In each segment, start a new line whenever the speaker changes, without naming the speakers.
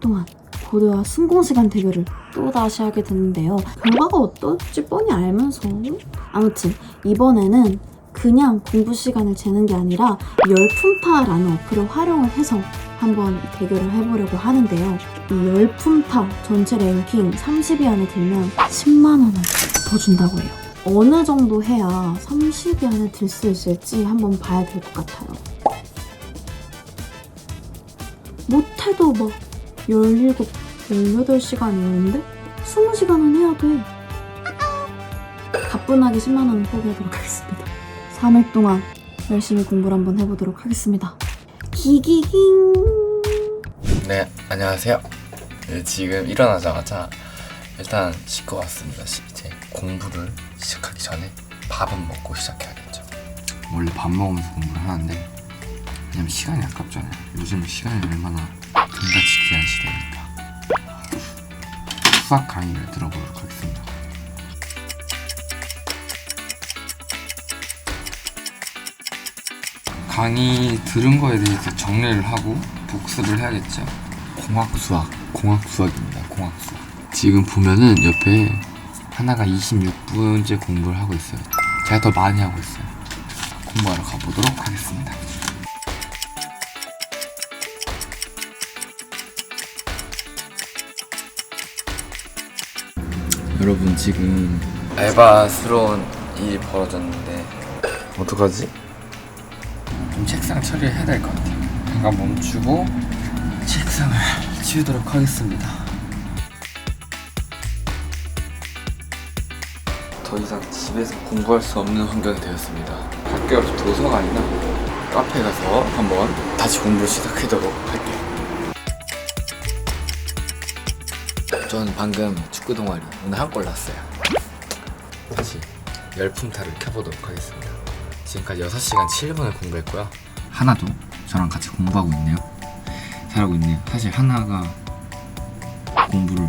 동안 고대와 순공시간 대결을 또다시 하게 됐는데요. 결과가 어떨지 뻔히 알면서. 아무튼, 이번에는 그냥 공부 시간을 재는 게 아니라 열품타라는 어플을 활용을 해서 한번 이 대결을 해보려고 하는데요. 이 열품타 전체 랭킹 30위 안에 들면 10만 원을 더 준다고 해요. 어느 정도 해야 30위 안에 들 수 있을지 한번 봐야 될 것 같아요. 못해도 막 17, 18시간이었는데 20시간은 해야 돼. 가뿐하게 10만원은 포기하도록 하겠습니다. 3일 동안 열심히 공부를 한번 해보도록 하겠습니다. 기기깅!
네, 안녕하세요. 네, 지금 일어나자마자 일단 씻고 왔습니다. 시- 이제 공부를 시작하기 전에 밥은 먹고 시작해야겠죠. 원래 밥 먹으면서 공부를 하는데 왜냐면 시간이 아깝잖아요. 요즘 시간이 얼마나 금같이 귀한 시대니까 수학 강의를 들어보도록 하겠습니다. 강의 들은 거에 대해서 정리를 하고 복습을 해야겠죠. 공학 수학, 공학 수학입니다. 공학 수학. 지금 보면은 옆에 하나가 26분째 공부를 하고 있어요. 제가 더 많이 하고 있어요. 공부하러 가보도록 하겠습니다. 여러분 지금 알바스러운 일이 벌어졌는데 어떡하지? 좀 책상 처리를 해야 될 것 같아요. 잠깐 멈추고 책상을 치우도록 하겠습니다. 더 이상 집에서 공부할 수 없는 환경이 되었습니다. 밖에 없이 도서관이나 카페에 가서 한번 다시 공부를 시작하도록 할게요. 저는 방금 축구 동아리 오늘 한 골 났어요. 다시 열품타를 켜보도록 하겠습니다. 지금까지 6시간 7분을 공부했고요. 하나도 저랑 같이 공부하고 있네요. 잘하고 있네요. 사실 하나가 공부를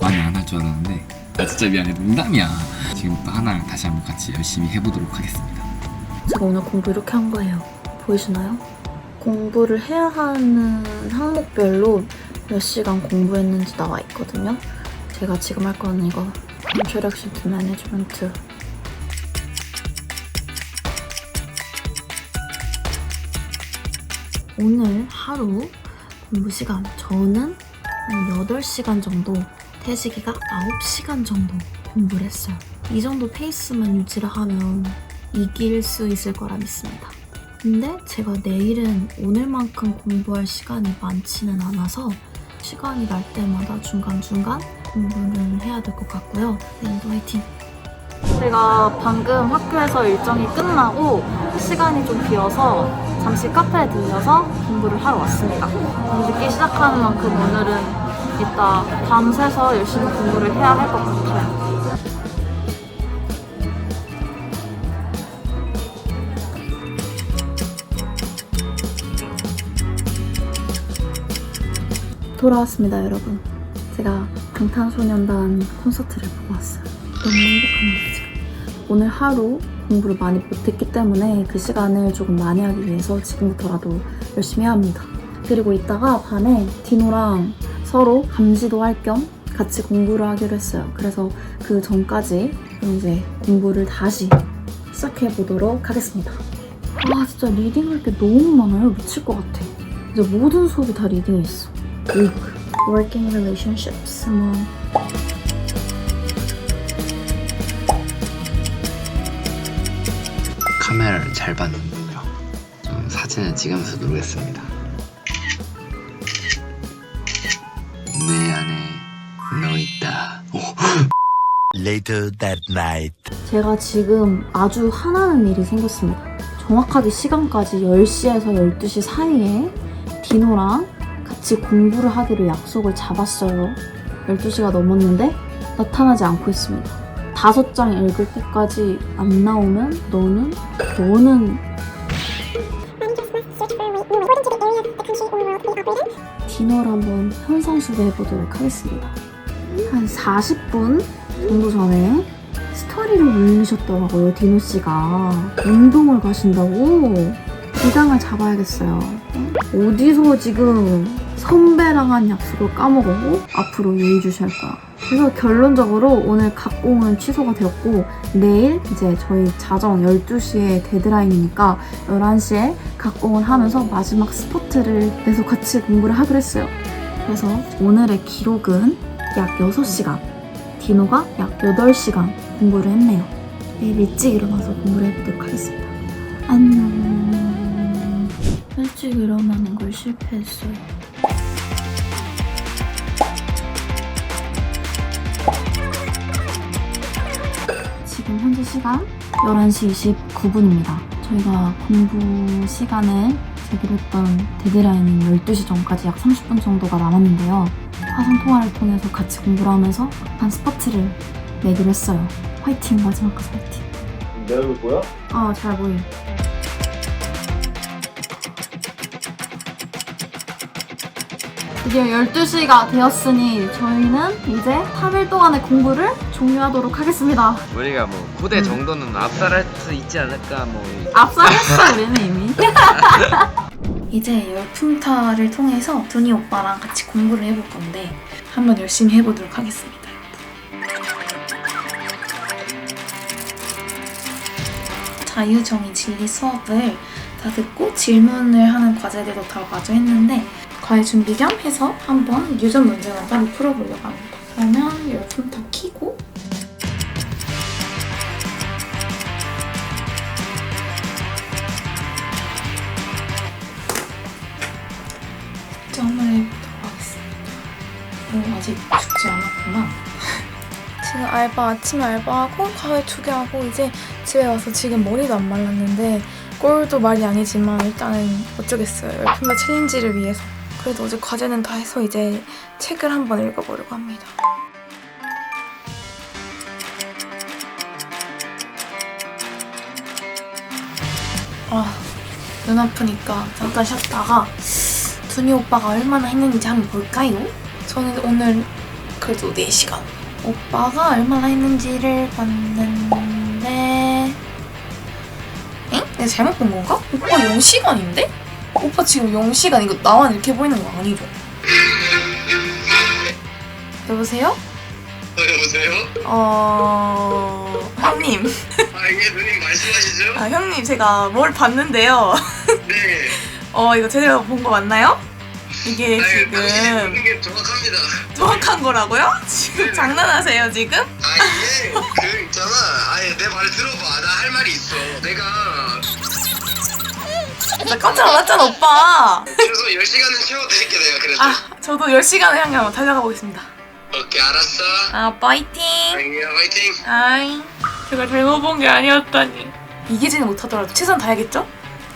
많이 안 할 줄 알았는데 나 진짜 미안해 농담이야. 지금 또 하나랑 다시 한번 같이 열심히 해보도록 하겠습니다.
제가 오늘 공부 이렇게 한 거예요. 보이시나요? 공부를 해야 하는 항목별로 몇 시간 공부했는지 나와 있거든요. 제가 지금 할 거는 이거 to Management 오늘 하루 공부 시간 저는 한 8시간 정도 태식이가 9시간 정도 공부를 했어요. 이 정도 페이스만 유지를 하면 이길 수 있을 거라 믿습니다. 근데 제가 내일은 오늘만큼 공부할 시간이 많지는 않아서 시간이 날 때마다 중간중간 공부를 해야 될 것 같고요. 내일도 화이팅! 제가 방금 학교에서 일정이 끝나고 시간이 좀 비어서 잠시 카페에 들려서 공부를 하러 왔습니다. 늦게 시작하는 만큼 오늘은 이따 밤새서 열심히 공부를 해야 할 것 같아요. 돌아왔습니다, 여러분. 제가 방탄소년단 콘서트를 보고 왔어요. 너무 행복합니다, 지금. 오늘 하루 공부를 많이 못했기 때문에 그 시간을 조금 많이 하기 위해서 지금부터라도 열심히 해야 합니다. 그리고 이따가 밤에 디노랑 서로 감시도 할 겸 같이 공부를 하기로 했어요. 그래서 그 전까지 이제 공부를 다시 시작해 보도록 하겠습니다. 아, 진짜 리딩할 게 너무 많아요. 미칠 것 같아. 이제 모든 수업이 다 리딩이 있어. Work, working relationships, 뭐
카메라를 잘 봤는데요. 좀 사진을 찍으면서 누르겠습니다. 내 안에 너 있다.
Later that night.
제가 지금 아주 화나는 일이 생겼습니다. 정확하게 시간까지 10시에서 12시 사이에 디노랑 같이 공부를 하기로 약속을 잡았어요. 12시가 넘었는데 나타나지 않고 있습니다. 다섯 장 읽을 때까지 안 나오면 너는 너는 디너를 한번 현상수배 해보도록 하겠습니다. 한 40분 정도 전에 스토리를 올리셨더라고요, 디노 씨가. 운동을 가신다고. 기강을 잡아야겠어요. 어디서 지금 선배랑 한 약속을 까먹었고 앞으로 예의주시할 거야. 그래서 결론적으로 오늘 각공은 취소가 되었고 내일 이제 저희 자정 12시에 데드라인이니까 11시에 각공을 하면서 마지막 스포트를 계속 같이 공부를 하기로 했어요. 그래서 오늘의 기록은 약 6시간, 디노가 약 8시간 공부를 했네요. 내일 일찍 일어나서 공부를 해보도록 하겠습니다. 안녕. 일찍 일어나는 걸 실패했어요. 지금 현재 시간 11시 29분입니다. 저희가 공부 시간을 제기로 했던 데드라인은 12시 전까지 약 30분 정도가 남았는데요. 화상 통화를 통해서 같이 공부를 하면서 한 스퍼트를 내기로 했어요. 화이팅! 마지막 까지 화이팅!
내 얼굴 보여?
아, 잘 보여. 드디어 12시가 되었으니 저희는 이제 3일 동안의 공부를 종료하도록 하겠습니다.
우리가 뭐 고대
음.
정도는 압살할 수 있지 않을까 뭐
압살했어 우리는 이미. 이제 열품타를 통해서 두니 오빠랑 같이 공부를 해볼 건데 한번 열심히 해보도록 하겠습니다. 자유정의 진리 수업을 다 듣고 질문을 하는 과제들도 다 마저 했는데 과외 준비 겸 해서 한번 유전 문제만 따로 풀어보려고 합니다. 그러면 열품타 키고 오, 아직 죽지 않았구나.
지금 알바 아침에 알바하고 과외 두개 하고 이제 집에 와서 지금 머리도 안 말랐는데 꼴도 말이 아니지만 일단은 어쩌겠어요 열품과 챌린지를 위해서 그래도 어제 과제는 다 해서 이제 책을 한번 읽어보려고 합니다 아 눈 아프니까 잠깐 쉬었다가 두니 오빠가 얼마나 했는지 한번 볼까요? 저는 오늘 그래도 4시간 오빠가 얼마나 했는지를 봤는데 엥? 내가 잘못 본 건가? 오빠 0시간인데? 오빠 지금 0시간 이거 나만 이렇게 보이는 거 아니죠? 여보세요?
어, 여보세요?
어... 형님
아, 이게 누님 말씀하시죠?
아 형님 제가 뭘 봤는데요
네.
어 이거 제대로 본 거 맞나요? 이게
아니, 당신이
지금
보는 게 정확합니다.
정확한 거라고요? 지금 장난하세요 지금?
아, 이게 그 있잖아. 아예 내 말 들어봐. 나 할 말이 있어. 내가
나 깜짝 놀랐잖아 오빠
그래서 10시간은 채워드릴게 내가 그래도.
아 저도 10시간을 향해 한번 달려가 보겠습니다
오케이, 알았어.
아 파이팅
아이야, 화이팅.
아이 제가 잘못 본 게 아니었다니 이기지는 못하더라도 최선 다해야겠죠?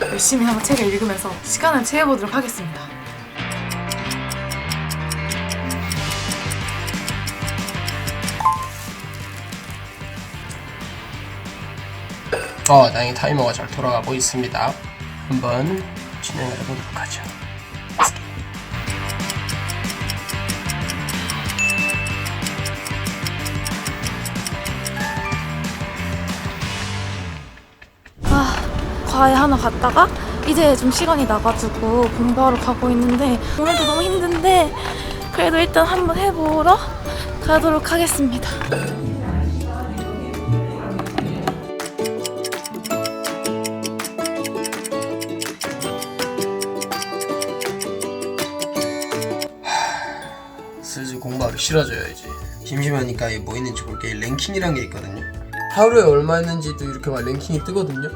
열심히 한번 책을 읽으면서 시간을 채워보도록 하겠습니다
어, 다행히 타이머가 잘 돌아가고 있습니다. 한번 진행을 해보도록 하죠.
아 과외 하나 갔다가 이제 좀 시간이 나가지고 공부하러 가고 있는데 오늘도 너무 힘든데 그래도 일단 한번 해보러 가도록 하겠습니다
싫어져야지. 심심하니까 이게 뭐 있는지 볼게. 랭킹이란 게 있거든요. 하루에 얼마 했는지도 이렇게 막 랭킹이 뜨거든요.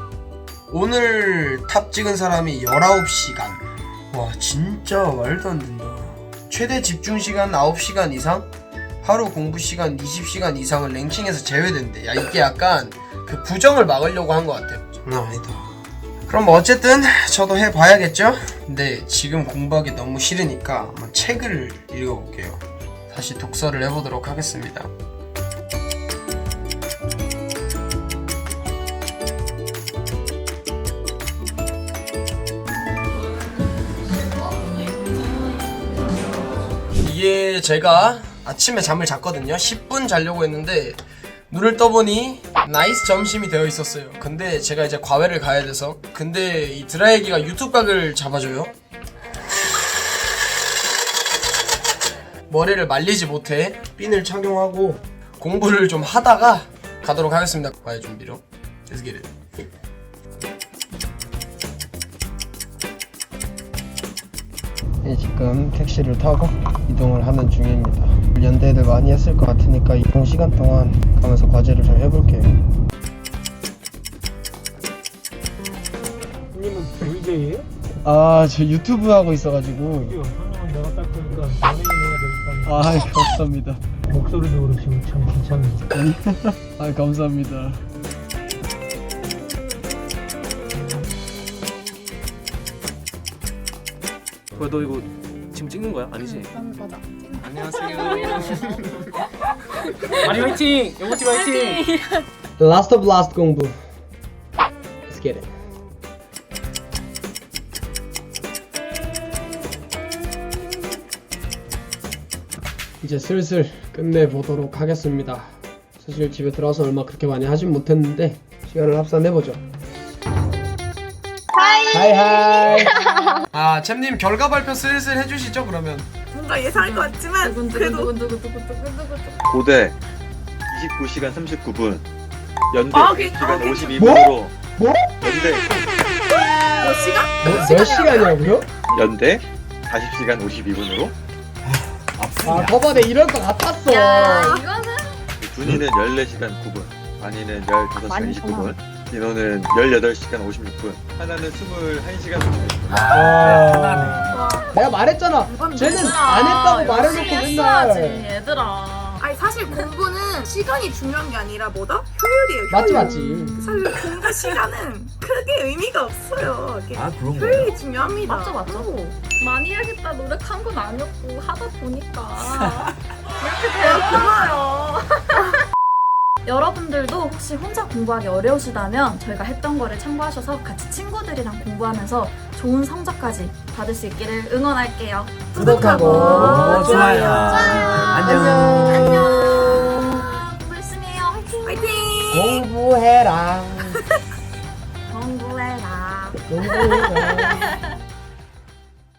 오늘 탑 찍은 사람이 19시간. 와, 진짜 말도 안 된다. 최대 집중 시간 9시간 이상? 하루 공부 시간 20시간 이상은 랭킹에서 제외된대. 야, 이게 약간 그 부정을 막으려고 한 것 같아요. 장난 아니다. 그럼 뭐 어쨌든 저도 해봐야겠죠? 근데 지금 공부하기 너무 싫으니까 한번 책을 읽어볼게요. 다시 독서를 해보도록 하겠습니다. 이게 제가 아침에 잠을 잤거든요. 10분 자려고 했는데 눈을 떠보니 나이스 점심이 되어 있었어요. 근데 제가 이제 과외를 가야 돼서 근데 이 드라이기가 유튜브 각을 잡아줘요. 머리를 말리지 못해 핀을 착용하고 공부를 좀 하다가 가도록 하겠습니다. 과외 준비로. Let's get it. 네, 지금 택시를 타고 이동을 하는 중입니다. 연대들 많이 했을 것 같으니까 이동 시간 동안 가면서 과제를 좀 해볼게요.
형님은 VJ예요?
아, 저 유튜브 하고 있어가지고.
형님은 내가 딱 보니까 되니까
아, 감사합니다.
목소리도 그렇지고 참 괜찮네.
아, 감사합니다.
뭐야 너 이거 지금 찍는 거야? 아니지? 안녕하세요. 마리 화이팅! 영구치 화이팅!
Last of last 공부. Let's get it. 이제 슬슬 끝내보도록 하겠습니다. 사실 집에 들어와서 얼마 그렇게 많이 하진 못했는데 시간을 합산해보죠. 하이 하이 아 챔님 결과 발표 슬슬 해주시죠 그러면
뭔가 예상할 것 같지만 그래도
고대 29시간 39분 연대
아,
100시간
그-
52분으로
뭐?
연대
몇 시간?
몇, 몇 시간이라고요?
연대 40시간 52분으로
아 거반에 이럴 것 같았어.
준이는 14시간 9분 만이는 15시간 29분 민호는 18시간 56분 하나는 21시간 56분
내가 말했잖아. 쟤는 안 했다고 말해놓고 맨날.
얘들아 아니 사실 공부는 시간이 중요한 게 아니라 뭐다? 효율이에요
맞지
효율.
맞지
사실 공부 시간은 크게 의미가 없어요. 이게
아 그런
효율이 중요합니다.
맞죠 맞죠. 많이 해야겠다. 노력한 건 아니었고 하다 보니까 이렇게 되었잖아요. 여러분들도 혹시 혼자 공부하기 어려우시다면 저희가 했던 거를 참고하셔서 같이 친구들이랑 공부하면서 좋은 성적까지 받을 수 있기를 응원할게요.
구독하고
좋아요.
안녕.
공부 열심히 해요. 화이팅
파이팅!
공부해라.
공부해라.
공부해라